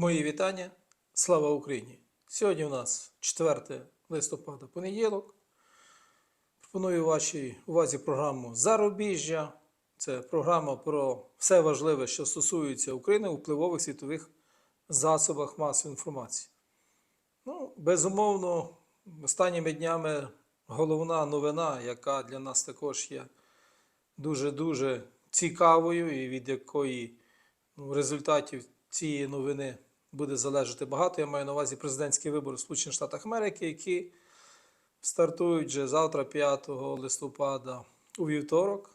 Мої вітання. Слава Україні! Сьогодні у нас 4 листопада понеділок. Пропоную вашій увазі програму Зарубіжжя. Це програма про все важливе, що стосується України у впливових світових засобах масової інформації. Ну, безумовно, останніми днями головна новина, яка для нас також є дуже-дуже цікавою і від якої ну, результатів цієї новини буде залежати багато. Я маю на увазі президентські вибори в Сполучених Штатах Америки, які стартують вже завтра, 5 листопада, у вівторок.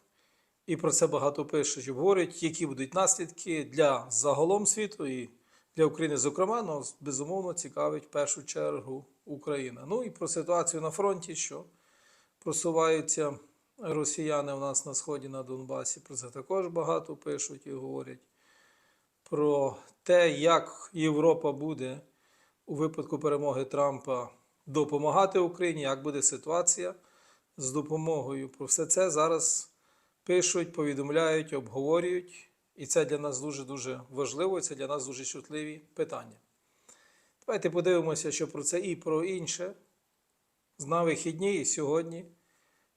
І про це багато пишуть, обговорюють, які будуть наслідки для загалом світу і для України, зокрема, ну, безумовно, цікавить в першу чергу Україна. Ну і про ситуацію на фронті, що просуваються росіяни у нас на сході на Донбасі. Про це також багато пишуть і говорять. Про те, як Європа буде у випадку перемоги Трампа допомагати Україні, як буде ситуація з допомогою. Про все це зараз пишуть, повідомляють, обговорюють. І це для нас дуже-дуже важливо, і це для нас дуже чутливі питання. Давайте подивимося, що про це і про інше. На вихідні і сьогодні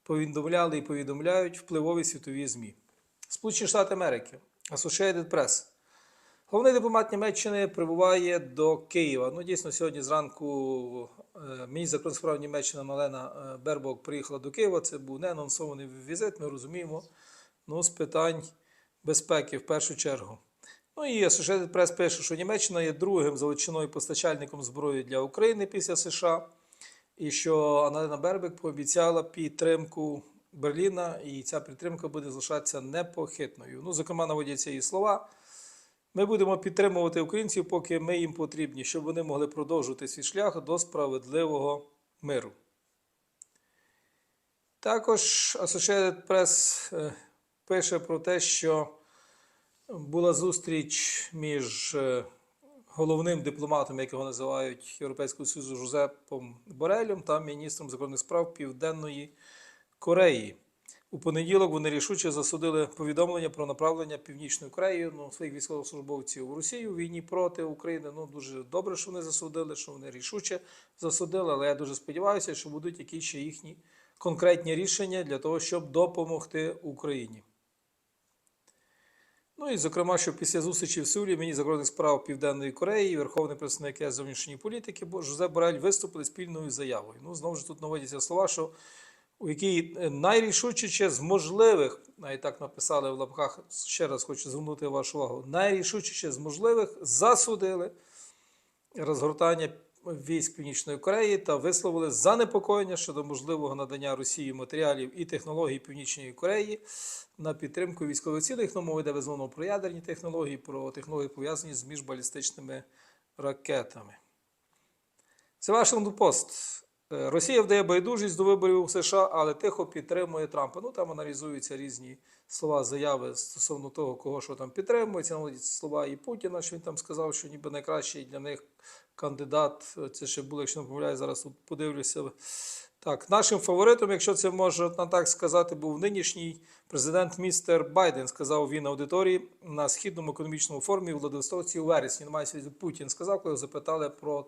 повідомляли і повідомляють впливові світові ЗМІ. Сполучені Штати Америки, Associated Press. Головний дипломат Німеччини прибуває до Києва. Ну, дійсно, сьогодні зранку е, міністр закордонних справ Німеччини Малена е, Бербок приїхала до Києва. Це був не анонсований візит, ми розуміємо. Ну, з питань безпеки в першу чергу. Ну і Associated Press пише, що Німеччина є другим величиною постачальником зброї для України після США, і що Аналена Бербек пообіцяла підтримку Берліна, і ця підтримка буде залишатися непохитною. Ну, зокрема, наводяться її слова. Ми будемо підтримувати українців, поки ми їм потрібні, щоб вони могли продовжувати свій шлях до справедливого миру. Також Associated Press е, пише про те, що була зустріч між е, головним дипломатом, якого називають Європейського Союзу Жозепом Борелем та міністром закордонних справ Південної Кореї. У понеділок вони рішуче засудили повідомлення про направлення Північної Кореї ну, своїх військовослужбовців у Росію у війні проти України. Ну дуже добре, що вони засудили, що вони рішуче засудили. Але я дуже сподіваюся, що будуть якісь ще їхні конкретні рішення для того, щоб допомогти Україні. Ну і зокрема, що після зустрічі в Сеулі міністр закордонних справ Південної Кореї, Верховний представник зовнішньої політики Жозеп Борель виступили спільною заявою. Ну, знову ж тут наводяться слова, що у якій найрішучіше з можливих, навіть так написали в лапках, ще раз хочу звернути вашу увагу, найрішучіше з можливих засудили розгортання військ Північної Кореї та висловили занепокоєння щодо можливого надання Росії матеріалів і технологій Північної Кореї на підтримку військових цілей. Ну, мова йде безумовно про ядерні технології, про технології пов'язані з міжбалістичними ракетами. Це Вашингтон Пост. Е, Росія вдає байдужість до виборів у США, але тихо підтримує Трампа. Ну там аналізуються різні слова, заяви стосовно того, кого що там підтримується. Наводяться слова і Путіна, що він там сказав, що ніби найкращий для них кандидат. Це ще було, якщо не помиляю, зараз тут подивлюся. Так, нашим фаворитом, якщо це можна так сказати, був нинішній президент містер Байден, сказав він аудиторії на східному економічному форумі у Владивостоці у вересні. Немає світу Путін сказав, коли запитали про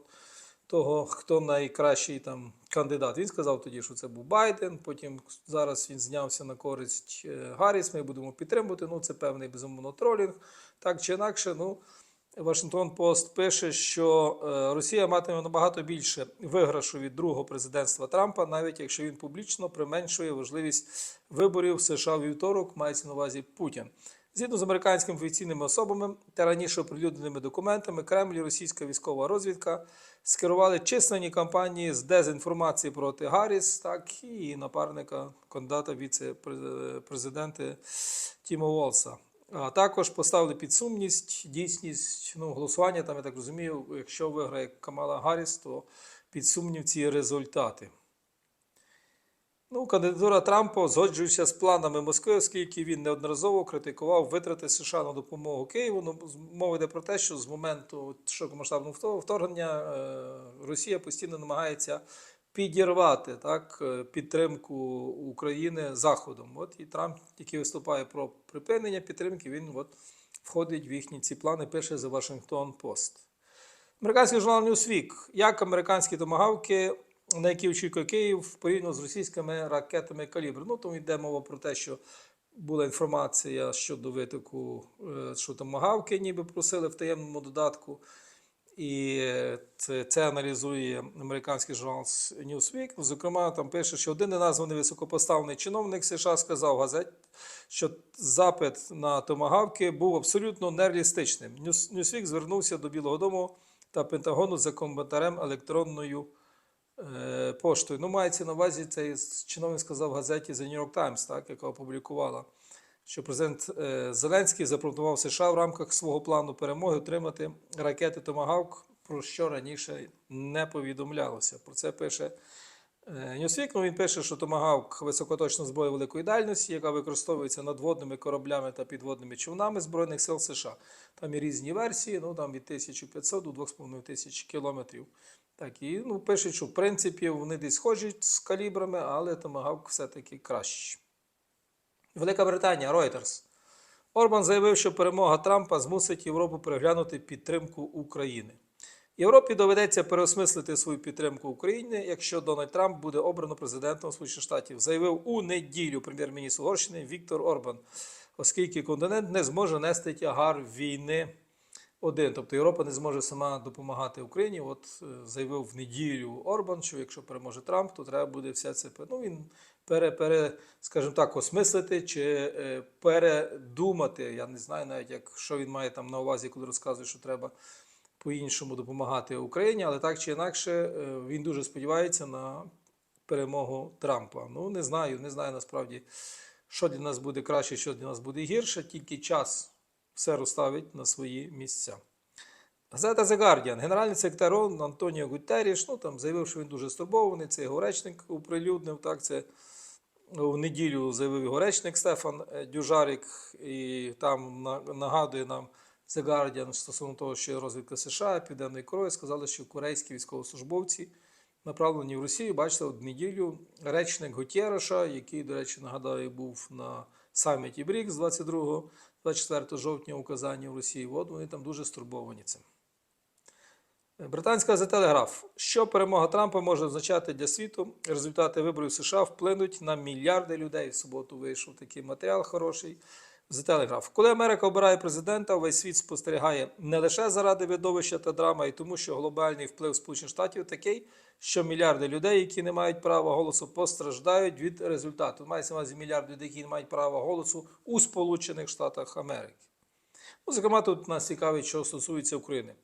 того, хто найкращий там кандидат. Він сказав тоді, що це був Байден. Потім зараз він знявся на користь е, Гарріс. Ми будемо підтримувати. Ну, це певний безумовно тролінг. Так чи інакше, ну. Вашингтон Пост пише, що е, Росія матиме набагато більше виграшу від другого президентства Трампа, навіть якщо він публічно применшує важливість виборів США вівторок, мається на увазі Путін. Згідно з американськими офіційними особами та раніше оприлюдненими документами, Кремль і російська військова розвідка скерували численні кампанії з дезінформації проти Гарріс, так і напарника кандидата віце-президента Тімо Волса. А також поставили під сумність дійсність ну, голосування. Там я так розумію, якщо виграє Камала Гарріс, то під сумнів ці результати. Ну, кандидатура Трампа згоджується з планами Москви, оскільки він неодноразово критикував витрати США на допомогу Києву. Ну, мова йде про те, що з моменту широкомасштабного вторгнення е, Росія постійно намагається підірвати так, е, підтримку України Заходом. От і Трамп, який виступає про припинення підтримки, він от входить в їхні ці плани, пише за Вашингтон Пост. Американський журнал Newsweek. Як американські томагавки, на які очікує Київ, порівняно з російськими ракетами калібру. Ну, тому йде мова про те, що була інформація щодо витоку, е, що томагавки ніби просили в таємному додатку. І це, це аналізує американський журнал Newsweek. Зокрема, там пише, що один неназваний високопоставлений чиновник США сказав газеті, що запит на томагавки був абсолютно нереалістичним. Newsweek звернувся до Білого Дому та Пентагону за коментарем електронною поштою. Ну, мається на увазі, цей чиновник сказав в газеті The New York Times, так, яка опублікувала, що президент е, Зеленський запропонував США в рамках свого плану перемоги отримати ракети Томагавк, про що раніше не повідомлялося. Про це пише е, Newsweek. Ну, він пише, що Томагавк високоточна зброя великої дальності, яка використовується надводними кораблями та підводними човнами Збройних сил США. Там є різні версії, ну там від 1500 до 2500 кілометрів. Так, і ну, пишуть, що в принципі вони десь схожі з калібрами, але Томагавк все-таки кращий. Велика Британія, Reuters. Орбан заявив, що перемога Трампа змусить Європу переглянути підтримку України. Європі доведеться переосмислити свою підтримку України, якщо Дональд Трамп буде обрано президентом Сполучених Штатів, заявив у неділю прем'єр-міністр Угорщини Віктор Орбан, оскільки континент не зможе нести тягар війни один. Тобто Європа не зможе сама допомагати Україні. От е, заявив в неділю Орбан, що якщо переможе Трамп, то треба буде все це ну, він пере, пере, скажімо так, осмислити чи е, передумати. Я не знаю навіть, як, що він має там на увазі, коли розказує, що треба по-іншому допомагати Україні, але так чи інакше е, він дуже сподівається на перемогу Трампа. Ну, не знаю, не знаю насправді, що для нас буде краще, що для нас буде гірше, тільки час все розставить на свої місця. Газета The Guardian. Генеральний секретар ООН Антоніо Гутерріш, ну там заявив, що він дуже стурбований. Це його речник оприлюднив. Так, це в неділю заявив його речник Стефан е, Дюжарік, і там нагадує нам The Guardian стосовно того, що розвідка США, Південної Кореї сказали, що корейські військовослужбовці направлені в Росію. Бачите, в неділю речник Гутєреша, який, до речі, нагадаю, був на саміті БРІКС 22-24 жовтня у Казані в Росії. воду, вони там дуже стурбовані цим. Британська телеграф. Що перемога Трампа може означати для світу? Результати виборів США вплинуть на мільярди людей. В суботу вийшов такий матеріал хороший. The Telegraph. Коли Америка обирає президента, весь світ спостерігає не лише заради видовища та драми, а й тому, що глобальний вплив Сполучених Штатів такий, що мільярди людей, які не мають права голосу, постраждають від результату. Мається увазі мільярди людей, які не мають права голосу у Сполучених Штатах Америки. Ну, зокрема, тут нас цікавить, що стосується України.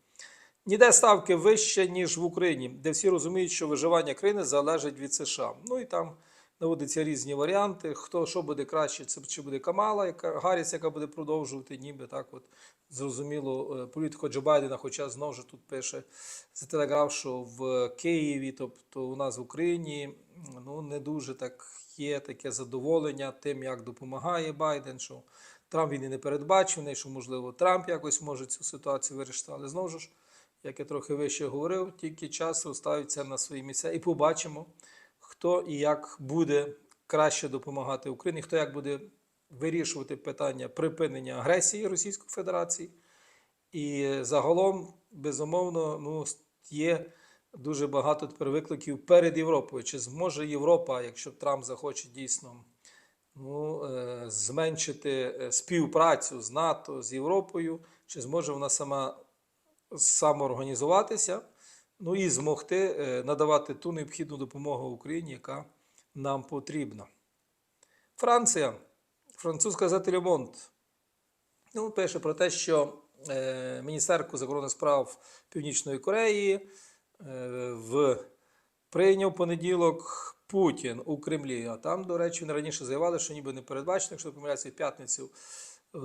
Ніде ставки вище, ніж в Україні, де всі розуміють, що виживання країни залежить від США. Ну і там наводяться різні варіанти. Хто що буде краще, це чи буде Камала, яка Гарріс, яка буде продовжувати, ніби так, от зрозуміло, е, політику Джо Байдена, хоча знову ж тут пише за телеграф, що в Києві, тобто у нас в Україні, ну не дуже так є таке задоволення тим, як допомагає Байден. що Трамп він і не передбачений, що можливо Трамп якось може цю ситуацію вирішити, але знову ж, як я трохи вище говорив, тільки час розставить на свої місця і побачимо, хто і як буде краще допомагати Україні, хто як буде вирішувати питання припинення агресії Російської Федерації. І загалом, безумовно, ну, є дуже багато тепер викликів перед Європою. Чи зможе Європа, якщо Трамп захоче дійсно ну, е, зменшити е, співпрацю з НАТО, з Європою, чи зможе вона сама самоорганізуватися, ну і змогти е, надавати ту необхідну допомогу Україні, яка нам потрібна. Франція, французька газета ну, пише про те, що е, Міністерку закордонних справ Північної Кореї е, в прийняв понеділок Путін у Кремлі. А там, до речі, вони раніше заявили, що ніби не передбачено, якщо помиляюся, в п'ятницю е,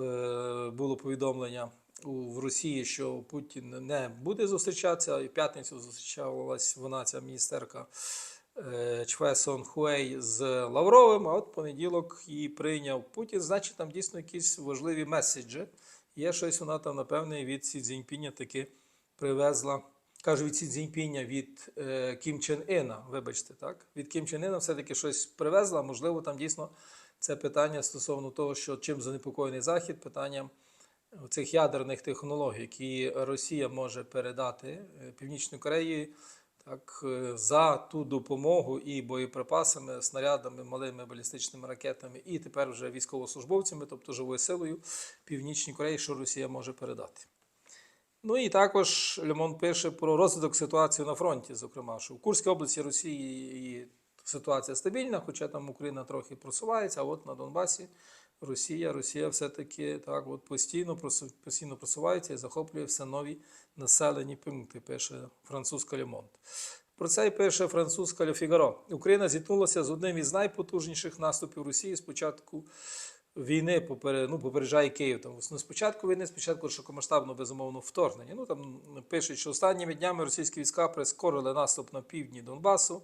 було повідомлення в Росії, що Путін не буде зустрічатися. І в п'ятницю зустрічалась вона, ця міністерка е, Чве Сон Хуей з Лавровим, а от понеділок її прийняв Путін. Значить, там дійсно якісь важливі меседжі. Є щось вона там, напевне, від Сі Цзіньпіня таки привезла. Кажу від Сі Цзіньпіня від е, Кім Чен Іна, вибачте, так? Від Кім Чен Іна все-таки щось привезла. Можливо, там дійсно це питання стосовно того, що чим занепокоєний Захід, питанням цих ядерних технологій, які Росія може передати е, Північній Кореї так, е, за ту допомогу і боєприпасами, снарядами, малими балістичними ракетами, і тепер вже військовослужбовцями, тобто живою силою Північній Кореї, що Росія може передати. Ну і також Лемон пише про розвиток ситуації на фронті, зокрема, що в Курській області Росії ситуація стабільна, хоча там Україна трохи просувається, а от на Донбасі Росія, Росія все-таки так от постійно, постійно просувається і захоплює все нові населені пункти, пише французька Лемонт. Про це й пише французька Ле Фігаро. Україна зіткнулася з одним із найпотужніших наступів Росії з початку війни попере, ну, попереджає Київ. Там, ну, спочатку війни, спочатку широкомасштабно безумовно вторгнення. Ну, там пишуть, що останніми днями російські війська прискорили наступ на півдні Донбасу,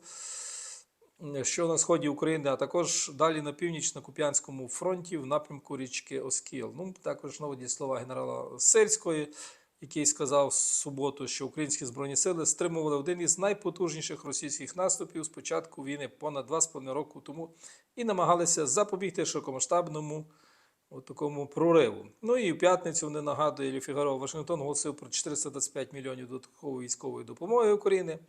що на сході України, а також далі на північ на Куп'янському фронті в напрямку річки Оскіл. Ну, також наводять слова генерала Сирської, який сказав в суботу, що українські збройні сили стримували один із найпотужніших російських наступів з початку війни понад 2,5 року тому і намагалися запобігти широкомасштабному от такому прориву. Ну і в п'ятницю вони нагадує Лі Фігаро, Вашингтон оголосив про 425 мільйонів додаткової військової допомоги України.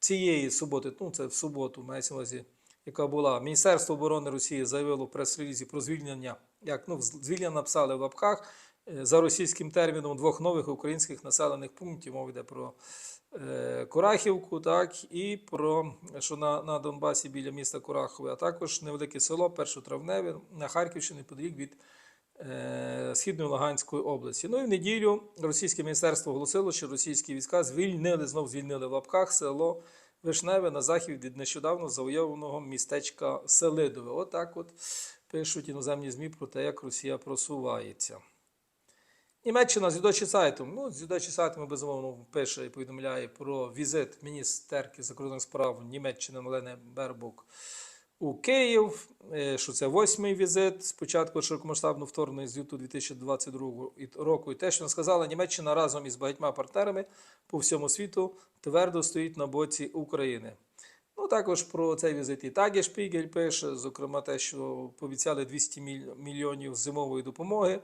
Цієї суботи, ну це в суботу, мається увазі, яка була Міністерство оборони Росії заявило в прес-релізі про звільнення, як ну звільнення написали в лапках е, за російським терміном двох нових українських населених пунктів. Мова йде про е, Курахівку, так і про що на, на Донбасі біля міста Курахове, а також невелике село Першотравневе на Харківщині подалік від Східної Луганської області. Ну і в неділю російське міністерство оголосило, що російські війська звільнили, знов звільнили в лапках село Вишневе на захід від нещодавно завойованого містечка Селидове. Отак от пишуть іноземні ЗМІ про те, як Росія просувається. Німеччина з Юдочі сайтом. Ну, з Юдочі сайтом безумовно пише і повідомляє про візит міністерки закордонних справ Німеччини Олени Бербук у Київ, е, що це восьмий візит з початку широкомасштабного вторгнення з лютого 2022 року. І те, що вона сказала, Німеччина разом із багатьма партнерами по всьому світу твердо стоїть на боці України. Ну, також про цей візит і Тагі Шпігель пише, зокрема, те, що пообіцяли 200 мільйонів зимової допомоги.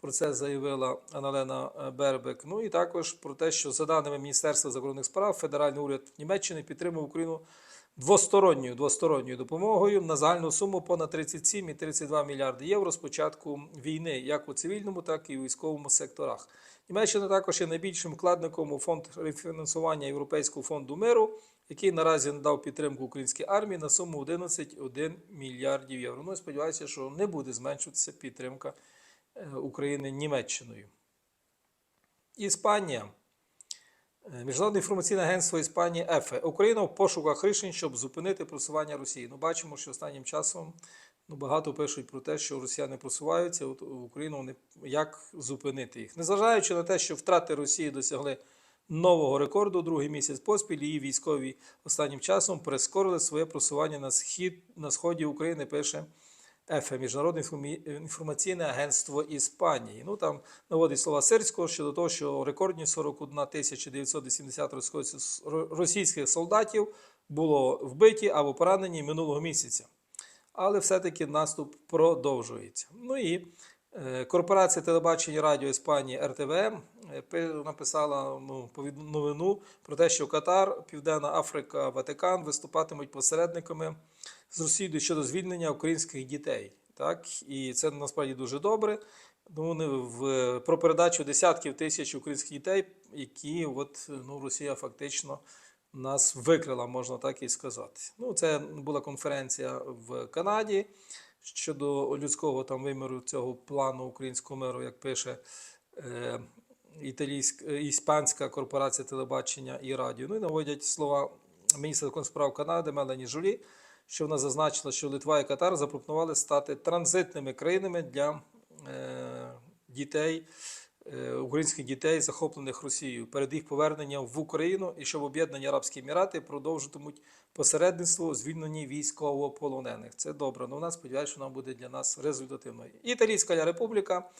Про це заявила Аналена е, Бербек. Ну і також про те, що за даними Міністерства закордонних справ, федеральний уряд Німеччини підтримав Україну двосторонньою двосторонньою допомогою на загальну суму понад 37 і 32 мільярди євро з початку війни, як у цивільному, так і у військовому секторах. Німеччина також є найбільшим вкладником у фонд рефінансування Європейського фонду миру, який наразі надав підтримку українській армії на суму 11,1 мільярдів євро. Ну, я сподіваюся, що не буде зменшуватися підтримка е, України Німеччиною. Іспанія. Е, Міжнародне інформаційне агентство Іспанії ЕФЕ. Україна в пошуках рішень, щоб зупинити просування Росії. Ну, бачимо, що останнім часом ну, багато пишуть про те, що росіяни просуваються, от Україну вони як зупинити їх. Незважаючи на те, що втрати Росії досягли нового рекорду, другий місяць поспіль, її військові останнім часом прискорили своє просування на схід на сході України. Пише ЕФЕ, Міжнародне інформаційне агентство Іспанії. Ну там наводить слова Сирського щодо того, що рекордні 41 тисяча 980 російських- солдатів було вбиті або поранені минулого місяця. Але все-таки наступ продовжується. Ну і е, корпорація телебачення радіо Іспанії РТВ е, написала ну, новину про те, що Катар, Південна Африка, Ватикан виступатимуть посередниками з Росією щодо звільнення українських дітей. Так? І це насправді дуже добре. Ну, вони в, про передачу десятків тисяч українських дітей, які от, ну, Росія фактично нас викрила, можна так і сказати. Ну, це була конференція в Канаді щодо людського там виміру цього плану українського миру, як пише е, італійська, е, іспанська корпорація телебачення і радіо. Ну і наводять слова міністра справ Канади Мелані Жулі, що вона зазначила, що Литва і Катар запропонували стати транзитними країнами для е, дітей, е, українських дітей, захоплених Росією, перед їх поверненням в Україну, і щоб Об'єднані Арабські Емірати продовжитимуть посередництво у звільненні військовополонених. Це добре. Ну, вона сподіваюся, що вона буде для нас результативною. Італійська Республіка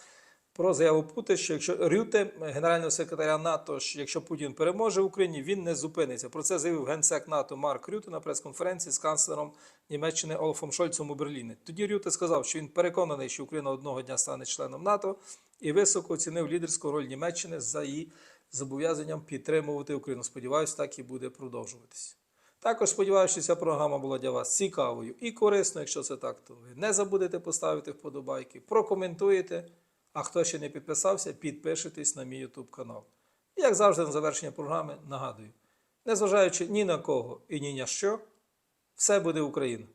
про заяву Путіна, що якщо Рюте, генерального секретаря НАТО, що якщо Путін переможе в Україні, він не зупиниться. Про це заявив генсек НАТО Марк Рюте на прес-конференції з канцлером Німеччини Олафом Шольцем у Берліні. Тоді Рюте сказав, що він переконаний, що Україна одного дня стане членом НАТО, і високо оцінив лідерську роль Німеччини за її зобов'язанням підтримувати Україну. Сподіваюсь, так і буде продовжуватися. Також сподіваюся, що ця програма була для вас цікавою і корисною. Якщо це так, то ви не забудете поставити вподобайки, прокоментуєте. А хто ще не підписався, підпишитесь на мій YouTube канал. Як завжди, на завершення програми нагадую: незважаючи ні на кого і ні на що, все буде Україна.